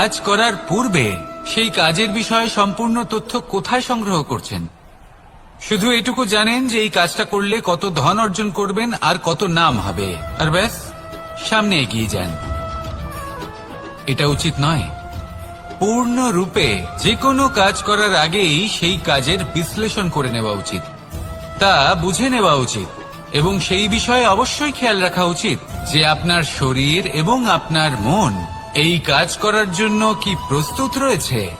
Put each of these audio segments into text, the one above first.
কাজ করার পূর্বে সেই কাজের বিষয়ে সম্পূর্ণ তথ্য কোথায় সংগ্রহ করছেন? শুধু এটুকু জানেন যে এই কাজটা করলে কত ধন অর্জন করবেন আর কত নাম হবে। আর ব্যাস, সামনে এগিয়ে যান। এটা উচিত নয়। পূর্ণ রূপে যে কোনো কাজ করার আগেই সেই কাজের বিশ্লেষণ করে নেওয়া উচিত। তা বুঝে নেওয়া উচিত। এবং সেই বিষয়ে অবশ্যই খেয়াল রাখা উচিত যে আপনার শরীর এবং আপনার মন এই কাজ করার জন্য কি প্রস্তুত রয়েছে?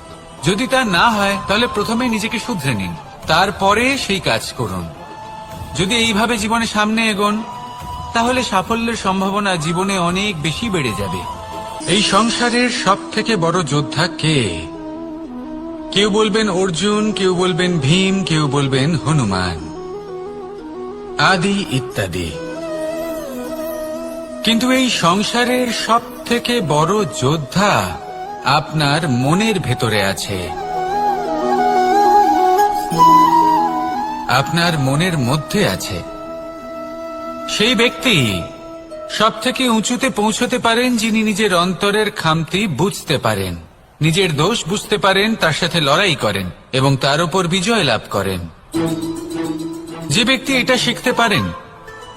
যদি তা না হয়, তাহলে প্রথমে নিজেকে শুধরে নিন, তারপরে সেই কাজ করুন। যদি এইভাবে জীবনে সামনে এগোন, তাহলে সাফল্যের সম্ভাবনা জীবনে অনেক বেশি বেড়ে যাবে। এই সংসারের সব থেকে বড় যোদ্ধা কে? কেউ বলবেন অর্জুন, কেউ বলবেন ভীম, কেউ বলবেন হনুমান। আদি ইত্যাদি। কিন্তু এই সংসারের সব থেকে বড় যোদ্ধা আপনার মনের ভেতরে আছে। আপনার মনের মধ্যে আছে। সেই ব্যক্তি সব থেকে উঁচুতে পৌঁছতে পারেন যিনি নিজের অন্তরের খামতি বুঝতে পারেন, নিজের দোষ বুঝতে পারেন, তার সাথে লড়াই করেন এবং তার উপর বিজয় লাভ করেন। যে ব্যক্তি এটা শিখতে পারেন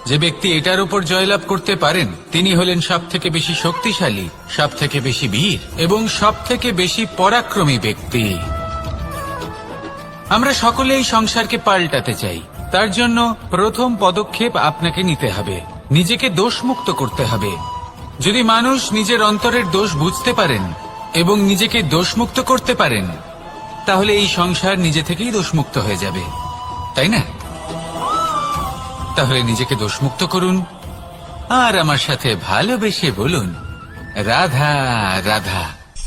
যে ব্যক্তি এটার উপর জয়লাভ করতে পারেন, তিনি হলেন সব থেকে বেশি শক্তিশালী সব থেকে বেশি বীর, এবং সব থেকে বেশি পরাক্রমী ব্যক্তি। আমরা সকলে এই সংসারকে পাল্টাতে চাই। তার জন্য প্রথম পদক্ষেপ আপনাকে নিতে হবে। নিজেকে দোষমুক্ত করতে হবে। যদি মানুষ নিজের অন্তরের দোষ বুঝতে পারেন, এবং নিজেকে দোষমুক্ত করতে পারেন, তাহলে এই সংসার নিজে থেকেই দোষমুক্ত হয়ে যাবে। তাই না? তাহলে নিজেকে দোষমুক্ত করুন। আর আমার সাথে ভালোবেসে বলুন রাধা রাধা।